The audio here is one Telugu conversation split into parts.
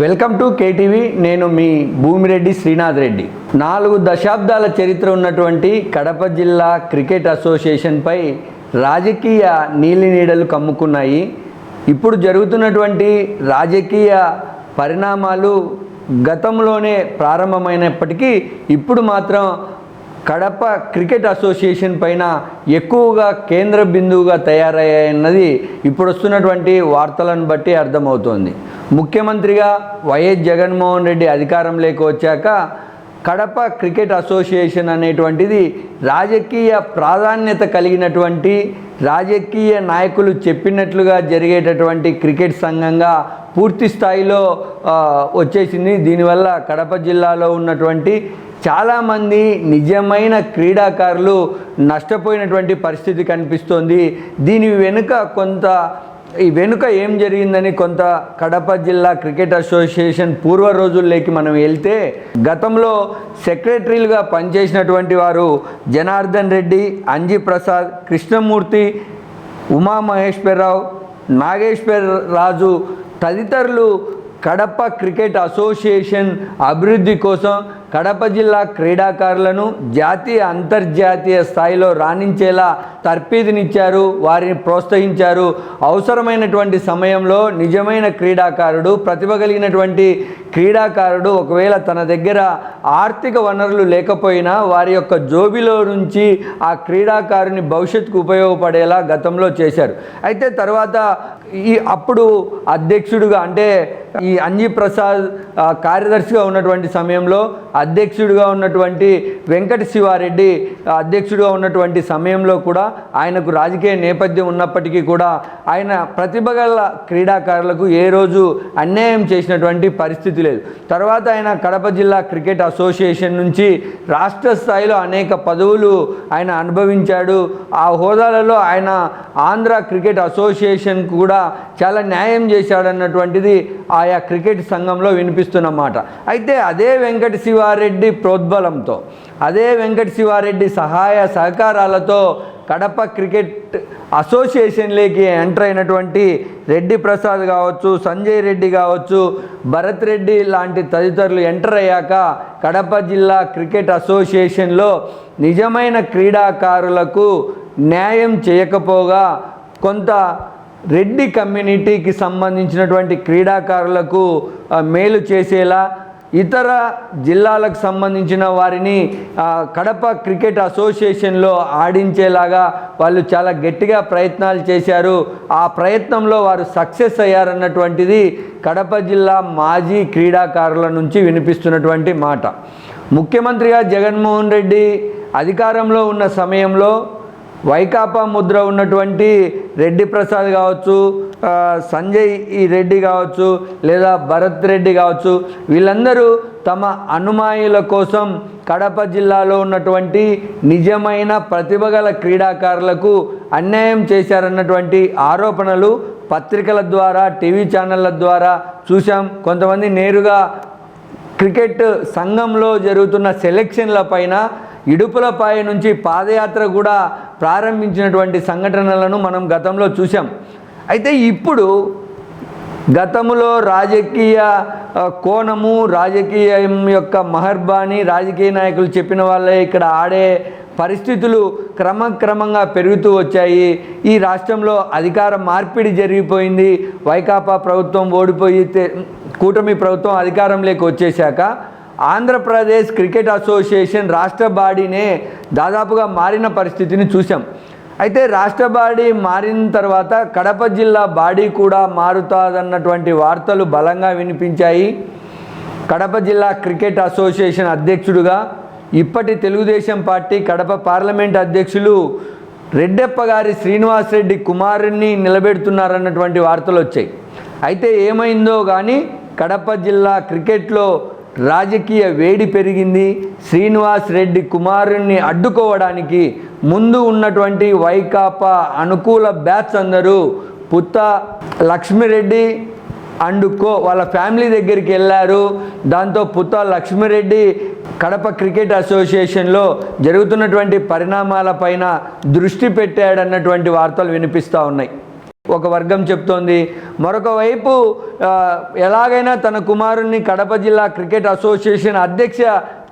Welcome to KTV. నేను మీ భూమిరెడ్డి శ్రీనాథ్ రెడ్డి. నాలుగు దశాబ్దాల చరిత్ర ఉన్నటువంటి కడప జిల్లా క్రికెట్ అసోసియేషన్పై రాజకీయ నీలి నీడలు కమ్ముకున్నాయి. ఇప్పుడు జరుగుతున్నటువంటి రాజకీయ పరిణామాలు గతంలోనే ప్రారంభమైనప్పటికీ ఇప్పుడు మాత్రం కడప క్రికెట్ అసోసియేషన్ పైన ఎక్కువగా కేంద్ర బిందువుగా తయారయ్యాయన్నది ఇప్పుడు వస్తున్నటువంటి వార్తలను బట్టి అర్థమవుతోంది. ముఖ్యమంత్రిగా వైఎస్ జగన్మోహన్ రెడ్డి అధికారంలోకి వచ్చాక కడప క్రికెట్ అసోసియేషన్ అనేటువంటిది రాజకీయ ప్రాధాన్యత కలిగినటువంటి రాజకీయ నాయకులు చెప్పినట్లుగా జరిగేటటువంటి క్రికెట్ సంఘంగా పూర్తి స్థాయిలో వచ్చేసింది. దీనివల్ల కడప జిల్లాలో ఉన్నటువంటి చాలామంది నిజమైన క్రీడాకారులు నష్టపోయినటువంటి పరిస్థితి కనిపిస్తోంది. దీని వెనుక కొంత ఈ వెనుక ఏం జరిగిందని కొంత కడప జిల్లా క్రికెట్ అసోసియేషన్ పూర్వ రోజుల్లోకి మనం వెళ్తే గతంలో సెక్రటరీలుగా పనిచేసినటువంటి వారు జనార్దన్ రెడ్డి అంజీ ప్రసాద్ కృష్ణమూర్తి ఉమా మహేశ్వరరావు నాగేశ్వర రాజు తదితరులు కడప క్రికెట్ అసోసియేషన్ అభివృద్ధి కోసం కడప జిల్లా క్రీడాకారులను జాతీయ అంతర్జాతీయ స్థాయిలో రాణించేలా తర్పీదునిచ్చారు వారిని ప్రోత్సహించారు. అవసరమైనటువంటి సమయంలో నిజమైన క్రీడాకారుడు ప్రతిభ కలిగినటువంటి క్రీడాకారుడు ఒకవేళ తన దగ్గర ఆర్థిక వనరులు లేకపోయినా వారి యొక్క జోబిలో నుంచి ఆ క్రీడాకారుని భవిష్యత్తుకు ఉపయోగపడేలా గతంలో చేశారు. అయితే తర్వాత ఈ అప్పుడు అధ్యక్షుడుగా అంటే ఈ అంజీ ప్రసాద్ కార్యదర్శిగా ఉన్నటువంటి సమయంలో అధ్యక్షుడిగా ఉన్నటువంటి వెంకట శివారెడ్డి అధ్యక్షుడిగా ఉన్నటువంటి సమయంలో కూడా ఆయనకు రాజకీయ నేపథ్యం ఉన్నప్పటికీ కూడా ఆయన ప్రతిభ గల క్రీడాకారులకు ఏ రోజు అన్యాయం చేసినటువంటి పరిస్థితి లేదు. తర్వాత ఆయన కడప జిల్లా క్రికెట్ అసోసియేషన్ నుంచి రాష్ట్ర స్థాయిలో అనేక పదవులు ఆయన అనుభవించాడు. ఆ హోదాలలో ఆయన ఆంధ్ర క్రికెట్ అసోసియేషన్ కూడా చాలా న్యాయం చేశాడన్నటువంటిది ఆయా క్రికెట్ సంఘంలో వినిపిస్తున్నమాట అయితే అదే వెంకట శివారెడ్డి ప్రోద్బలంతో అదే వెంకట శివారెడ్డి సహాయ సహకారాలతో కడప క్రికెట్ అసోసియేషన్లోకి ఎంటర్ అయినటువంటి రెడ్డి ప్రసాద్ కావచ్చు సంజయ్ రెడ్డి కావచ్చు భరత్ రెడ్డి లాంటి తదితరులు ఎంటర్ అయ్యాక కడప జిల్లా క్రికెట్ అసోసియేషన్లో నిజమైన క్రీడాకారులకు న్యాయం చేయకపోగా కొంత రెడ్డి కమ్యూనిటీకి సంబంధించినటువంటి క్రీడాకారులకు మేలు చేసేలా ఇతర జిల్లాలకు సంబంధించిన వారిని కడప క్రికెట్ అసోసియేషన్లో ఆడించేలాగా వాళ్ళు చాలా గట్టిగా ప్రయత్నాలు చేశారు. ఆ ప్రయత్నంలో వారు సక్సెస్ అయ్యారన్నటువంటిది కడప జిల్లా మాజీ క్రీడాకారుల నుంచి వినిపిస్తున్నటువంటి మాట. ముఖ్యమంత్రిగా జగన్మోహన్ రెడ్డి అధికారంలో ఉన్న సమయంలో వైకాపా ముద్ర ఉన్నటువంటి రెడ్డి ప్రసాద్ కావచ్చు సంజయ్ ఈ రెడ్డి కావచ్చు లేదా భరత్ రెడ్డి కావచ్చు వీళ్ళందరూ తమ అనుమాయుల కోసం కడప జిల్లాలో ఉన్నటువంటి నిజమైన ప్రతిభగల క్రీడాకారులకు అన్యాయం చేశారన్నటువంటి ఆరోపణలు పత్రికల ద్వారా టీవీ ఛానళ్ళ ద్వారా చూసాం కొంతమంది నేరుగా క్రికెట్ సంఘంలో జరుగుతున్న సెలెక్షన్ల పైన ఇడుపులపై నుంచి పాదయాత్ర కూడా ప్రారంభించినటువంటి సంఘటనలను మనం గతంలో చూసాం అయితే ఇప్పుడు గతంలో రాజకీయ కోణము రాజకీయం యొక్క మహర్బాని రాజకీయ నాయకులు చెప్పిన వాళ్ళే ఇక్కడ ఆడే పరిస్థితులు క్రమక్రమంగా పెరుగుతూ వచ్చాయి. ఈ రాష్ట్రంలో అధికార మార్పిడి జరిగిపోయింది. వైకాపా ప్రభుత్వం ఓడిపోయి కూటమి ప్రభుత్వం అధికారంలోకి వచ్చేశాక ఆంధ్రప్రదేశ్ క్రికెట్ అసోసియేషన్ రాష్ట్ర బాడీనే దాదాపుగా మారిన పరిస్థితిని చూసాం అయితే రాష్ట్ర బాడీ మారిన తర్వాత కడప జిల్లా బాడీ కూడా మారుతాదన్నటువంటి వార్తలు బలంగా వినిపించాయి. కడప జిల్లా క్రికెట్ అసోసియేషన్ అధ్యక్షుడుగా ఇప్పటి తెలుగుదేశం పార్టీ కడప పార్లమెంట్ అధ్యక్షులు రెడ్డెప్ప గారి శ్రీనివాస్ రెడ్డి కుమారుణ్ణి నిలబెడుతున్నారన్నటువంటి వార్తలు వచ్చాయి. అయితే ఏమైందో కానీ కడప జిల్లా క్రికెట్లో రాజకీయ వేడి పెరిగింది. శ్రీనివాస్ రెడ్డి కుమారుణ్ణి అడ్డుకోవడానికి ముందు ఉన్నటువంటి వైకాపా అనుకూల బ్యాచ్ అందరూ పుత్త లక్ష్మిరెడ్డి అండ్ కో వాళ్ళ ఫ్యామిలీ దగ్గరికి వెళ్ళారు. దాంతో పుత్త లక్ష్మిరెడ్డి కడప క్రికెట్ అసోసియేషన్లో జరుగుతున్నటువంటి పరిణామాలపైన దృష్టి పెట్టాడన్నటువంటి వార్తలు వినిపిస్తూ ఉన్నాయి. ఒక వర్గం చెప్తోంది. మరొక వైపు ఎలాగైనా తన కుమారుణ్ణి కడప జిల్లా క్రికెట్ అసోసియేషన్ అధ్యక్ష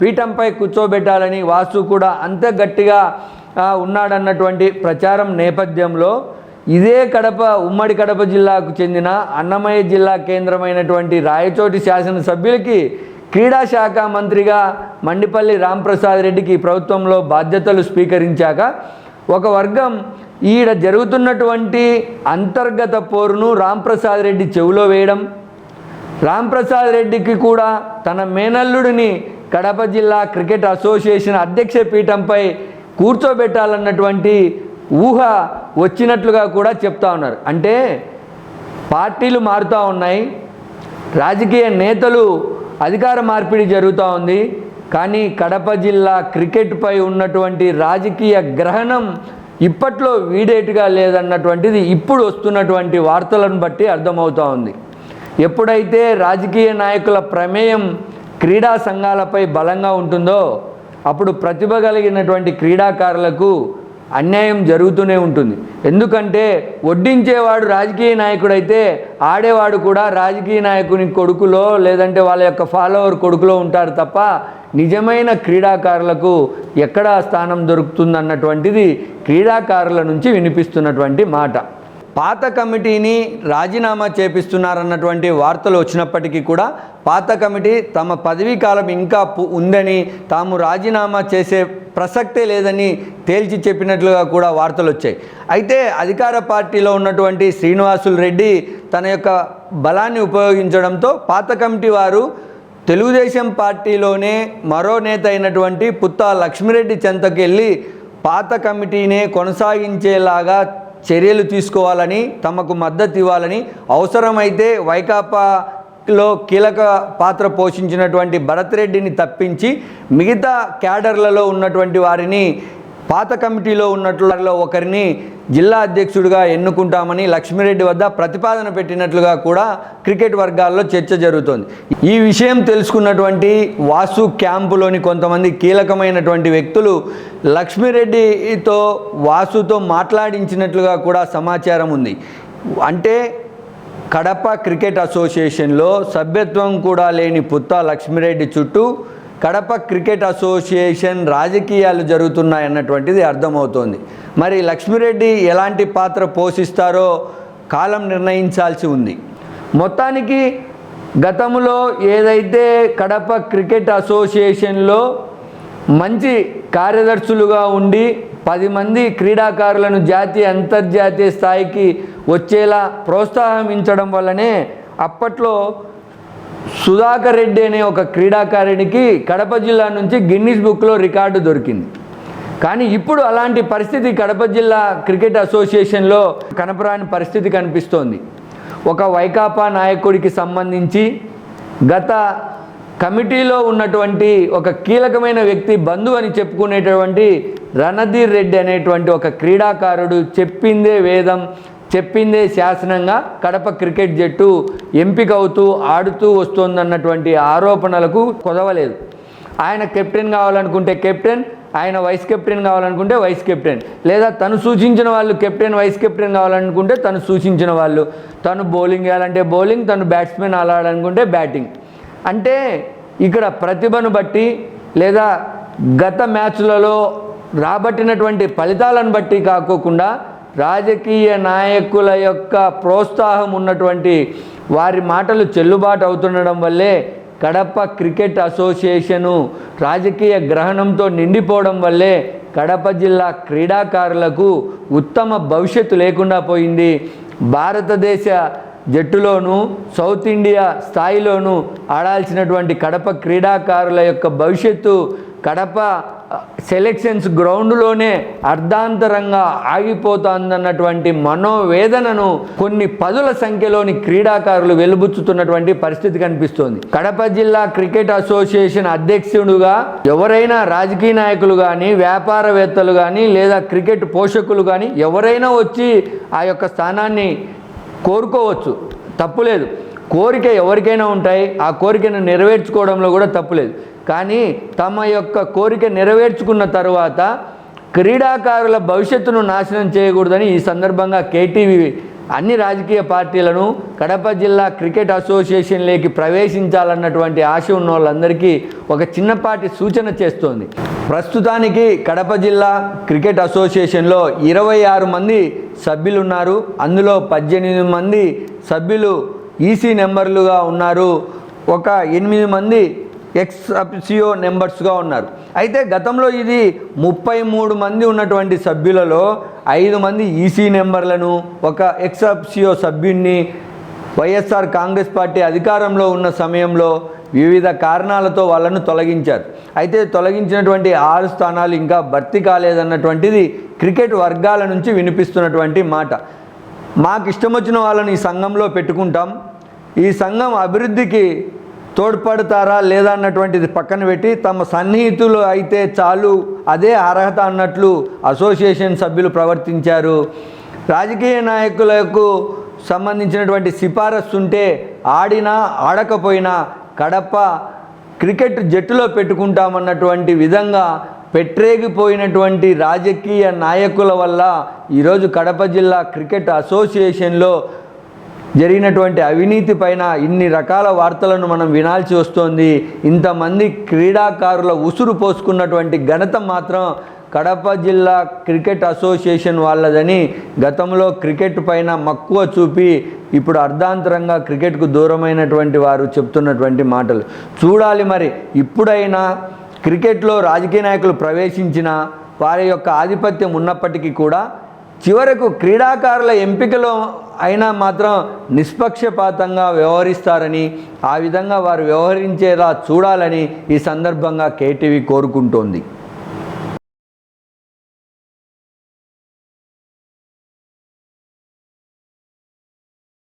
పీఠంపై కూర్చోబెట్టాలని వాసు కూడా అంత గట్టిగా ఉన్నాడన్నటువంటి ప్రచారం నేపథ్యంలో ఇదే కడప ఉమ్మడి కడప జిల్లాకు చెందిన అన్నమయ్య జిల్లా కేంద్రమైనటువంటి రాయచోటి శాసనసభ్యులకి క్రీడా శాఖ మంత్రిగా మండిపల్లి రాంప్రసాద్ రెడ్డికి ప్రభుత్వంలో బాధ్యతలు స్వీకరించాక ఒక వర్గం ఈడ జరుగుతున్నటువంటి అంతర్గత పోరును రాంప్రసాద్ రెడ్డి చెవిలో వేయడం రాంప్రసాద్ రెడ్డికి కూడా తన మేనల్లుడిని కడప జిల్లా క్రికెట్ అసోసియేషన్ అధ్యక్ష పీఠంపై కూర్చోబెట్టాలన్నటువంటి ఊహ వచ్చినట్లుగా కూడా చెప్తా ఉన్నారు. అంటే పార్టీలు మారుతూ ఉన్నాయి రాజకీయ నేతలు అధికార మార్పిడి జరుగుతూ ఉంది కానీ కడప జిల్లా క్రికెట్పై ఉన్నటువంటి రాజకీయ గ్రహణం ఇప్పట్లో వీడేటుగా లేదన్నటువంటిది ఇప్పుడు వస్తున్నటువంటి వార్తలను బట్టి అర్థమవుతూ ఉంది. ఎప్పుడైతే రాజకీయ నాయకుల ప్రమేయం క్రీడా సంఘాలపై బలంగా ఉంటుందో అప్పుడు ప్రతిభ కలిగినటువంటి క్రీడాకారులకు అన్యాయం జరుగుతూనే ఉంటుంది. ఎందుకంటే వడ్డించేవాడు రాజకీయ నాయకుడైతే ఆడేవాడు కూడా రాజకీయ నాయకుని కొడుకులో లేదంటే వాళ్ళ యొక్క ఫాలోవర్ కొడుకులో ఉంటారు తప్ప నిజమైన క్రీడాకారులకు ఎక్కడ స్థానం దొరుకుతుందన్నటువంటిది క్రీడాకారుల నుంచి వినిపిస్తున్నటువంటి మాట. పాత కమిటీని రాజీనామా చేపిస్తున్నారన్నటువంటి వార్తలు వచ్చినప్పటికీ కూడా పాత కమిటీ తమ పదవీ కాలం ఇంకా ఉందని తాము రాజీనామా చేసే ప్రసక్తే లేదని తేల్చి చెప్పినట్లుగా కూడా వార్తలు వచ్చాయి. అయితే అధికార పార్టీలో ఉన్నటువంటి శ్రీనివాసులు రెడ్డి తన యొక్క బలాన్ని ఉపయోగించడంతో పాత కమిటీ వారు తెలుగుదేశం పార్టీలోనే మరో నేత అయినటువంటి పుత్తా లక్ష్మిరెడ్డి చెంతకు వెళ్ళి పాత కమిటీనే కొనసాగించేలాగా చర్యలు తీసుకోవాలని తమకు మద్దతు ఇవ్వాలని అవసరమైతే వైకాపాలో కీలక పాత్ర పోషించినటువంటి భరత్ రెడ్డిని తప్పించి మిగతా క్యాడర్లలో ఉన్నటువంటి వారిని పాత కమిటీలో ఉన్నట్లలో ఒకరిని జిల్లా అధ్యక్షుడిగా ఎన్నుకుంటామని లక్ష్మిరెడ్డి వద్ద ప్రతిపాదన పెట్టినట్లుగా కూడా క్రికెట్ వర్గాల్లో చర్చ జరుగుతోంది. ఈ విషయం తెలుసుకున్నటువంటి వాసు క్యాంపులోని కొంతమంది కీలకమైనటువంటి వ్యక్తులు లక్ష్మిరెడ్డితో వాసుతో మాట్లాడించినట్లుగా కూడా సమాచారం ఉంది. అంటే కడప క్రికెట్ అసోసియేషన్లో సభ్యత్వం కూడా లేని పుత్తా లక్ష్మిరెడ్డి చుట్టూ కడప క్రికెట్ అసోసియేషన్ రాజకీయాలు జరుగుతున్నాయి అన్నటువంటిది అర్థమవుతోంది. మరి లక్ష్మిరెడ్డి ఎలాంటి పాత్ర పోషిస్తారో కాలం నిర్ణయించాల్సి ఉంది. మొత్తానికి గతంలో ఏదైతే కడప క్రికెట్ అసోసియేషన్లో మంచి కార్యదర్శులుగా ఉండి పది మంది క్రీడాకారులను జాతీయ అంతర్జాతీయ స్థాయికి వచ్చేలా ప్రోత్సాహించడం వల్లనే అప్పట్లో సుధాకర్ రెడ్డి అనే ఒక క్రీడాకారునికి కడప జిల్లా నుంచి గిన్నిస్ బుక్లో రికార్డు దొరికింది. కానీ ఇప్పుడు అలాంటి పరిస్థితి కడప జిల్లా క్రికెట్ అసోసియేషన్లో కనపరాని పరిస్థితి కనిపిస్తోంది. ఒక వైకాపా నాయకుడికి సంబంధించి గత కమిటీలో ఉన్నటువంటి ఒక కీలకమైన వ్యక్తి బంధువు అని చెప్పుకునేటటువంటి రణధీర్ రెడ్డి అనేటువంటి ఒక క్రీడాకారుడు చెప్పిందే వేదం. చెప్పిందే శాసనంగా కడప క్రికెట్ జట్టు ఎంపిక అవుతూ ఆడుతూ వస్తోందన్నటువంటి ఆరోపణలకు కుదవలేదు. ఆయన కెప్టెన్ కావాలనుకుంటే కెప్టెన్ ఆయన వైస్ కెప్టెన్ కావాలనుకుంటే వైస్ కెప్టెన్. లేదా తను సూచించిన వాళ్ళు కెప్టెన్ వైస్ కెప్టెన్ కావాలనుకుంటే తను సూచించిన వాళ్ళు. తను బౌలింగ్ వేయాలంటే బౌలింగ్ తను బ్యాట్స్మెన్ ఆడాలనుకుంటే బ్యాటింగ్. అంటే ఇక్కడ ప్రతిభను బట్టి లేదా గత మ్యాచ్లలో రాబట్టినటువంటి ఫలితాలను బట్టి కాకోకుండా రాజకీయ నాయకుల యొక్క ప్రోత్సాహం ఉన్నటువంటి వారి మాటలు చెల్లుబాటు అవుతుండడం వల్లే కడప క్రికెట్ అసోసియేషను రాజకీయ గ్రహణంతో నిండిపోవడం వల్లే కడప జిల్లా క్రీడాకారులకు ఉత్తమ భవిష్యత్తు లేకుండా పోయింది. భారతదేశ జట్టులోనూ సౌత్ ఇండియా స్థాయిలోనూ ఆడాల్సినటువంటి కడప క్రీడాకారుల యొక్క భవిష్యత్తు కడప సెలెక్షన్స్ గ్రౌండ్లోనే అర్ధాంతరంగా ఆగిపోతుందన్నటువంటి మనోవేదనను కొన్ని పదుల సంఖ్యలోని క్రీడాకారులు వెలుబుచ్చుతున్నటువంటి పరిస్థితి కనిపిస్తోంది. కడప జిల్లా క్రికెట్ అసోసియేషన్ అధ్యక్షుడుగా ఎవరైనా రాజకీయ నాయకులు కానీ వ్యాపారవేత్తలు కానీ లేదా క్రికెట్ పోషకులు కానీ ఎవరైనా వచ్చి ఆ యొక్క స్థానాన్ని కోరుకోవచ్చు. తప్పులేదు. కోరిక ఎవరికైనా ఉంటాయి. ఆ కోరికను నెరవేర్చుకోవడంలో కూడా తప్పులేదు. కానీ తమ యొక్క కోరిక నెరవేర్చుకున్న తర్వాత క్రీడాకారుల భవిష్యత్తును నాశనం చేయకూడదని ఈ సందర్భంగా కేటీవీ అన్ని రాజకీయ పార్టీలను కడప జిల్లా క్రికెట్ అసోసియేషన్లోకి ప్రవేశించాలన్నటువంటి ఆశ ఉన్న వాళ్ళందరికీ ఒక చిన్నపాటి సూచన చేస్తోంది. ప్రస్తుతానికి కడప జిల్లా క్రికెట్ అసోసియేషన్లో ఇరవై ఆరు మంది సభ్యులు ఉన్నారు అందులో పద్దెనిమిది మంది సభ్యులు ఈసీ నెంబర్లుగా ఉన్నారు. ఒక ఎనిమిది మంది ఎక్స్ నెంబర్స్గా ఉన్నారు. అయితే గతంలో ఇది ముప్పై మూడు మంది ఉన్నటువంటి సభ్యులలో ఐదు మంది ఈసీ నెంబర్లను ఒక ఎక్స్ అఫిసియో సభ్యుడిని వైఎస్ఆర్ కాంగ్రెస్ పార్టీ అధికారంలో ఉన్న సమయంలో వివిధ కారణాలతో వాళ్ళను తొలగించారు. అయితే తొలగించినటువంటి ఆరు స్థానాలు ఇంకా భర్తీ కాలేదన్నటువంటిది క్రికెట్ వర్గాల నుంచి వినిపిస్తున్నటువంటి మాట. మాకు ఇష్టం వచ్చిన వాళ్ళని ఈ సంఘంలో పెట్టుకుంటాం. ఈ సంఘం అభివృద్ధికి తోడ్పడతారా లేదా అన్నటువంటిది పక్కన పెట్టి తమ సన్నిహితులు అయితే చాలు అదే అర్హత అన్నట్లు అసోసియేషన్ సభ్యులు ప్రవర్తించారు. రాజకీయ నాయకులకు సంబంధించినటువంటి సిఫారసు ఉంటే ఆడినా ఆడకపోయినా కడప క్రికెట్ జట్టులో పెట్టుకుంటామన్నటువంటి విధంగా పెట్టరేగిపోయినటువంటి రాజకీయ నాయకుల వల్ల ఈరోజు కడప జిల్లా క్రికెట్ అసోసియేషన్లో జరిగినటువంటి అవినీతి పైన ఇన్ని రకాల వార్తలను మనం వినాల్సి వస్తోంది. ఇంతమంది క్రీడాకారుల ఉసురు పోసుకున్నటువంటి ఘనత మాత్రం కడప జిల్లా క్రికెట్ అసోసియేషన్ వాళ్ళదని గతంలో క్రికెట్ పైన మక్కువ చూపి ఇప్పుడు అర్ధాంతరంగా క్రికెట్కు దూరమైనటువంటి వారు చెప్తున్నటువంటి మాటలు. చూడాలి మరి ఇప్పుడైనా క్రికెట్లో రాజకీయ నాయకులు ప్రవేశించిన వారి యొక్క ఆధిపత్యం ఉన్నప్పటికీ కూడా చివరకు క్రీడాకారుల ఎంపికలో అయినా మాత్రం నిష్పక్షపాతంగా వ్యవహరిస్తారని ఆ విధంగా వారు వ్యవహరించేలా చూడాలని ఈ సందర్భంగా కేటీవీ కోరుకుంటోంది.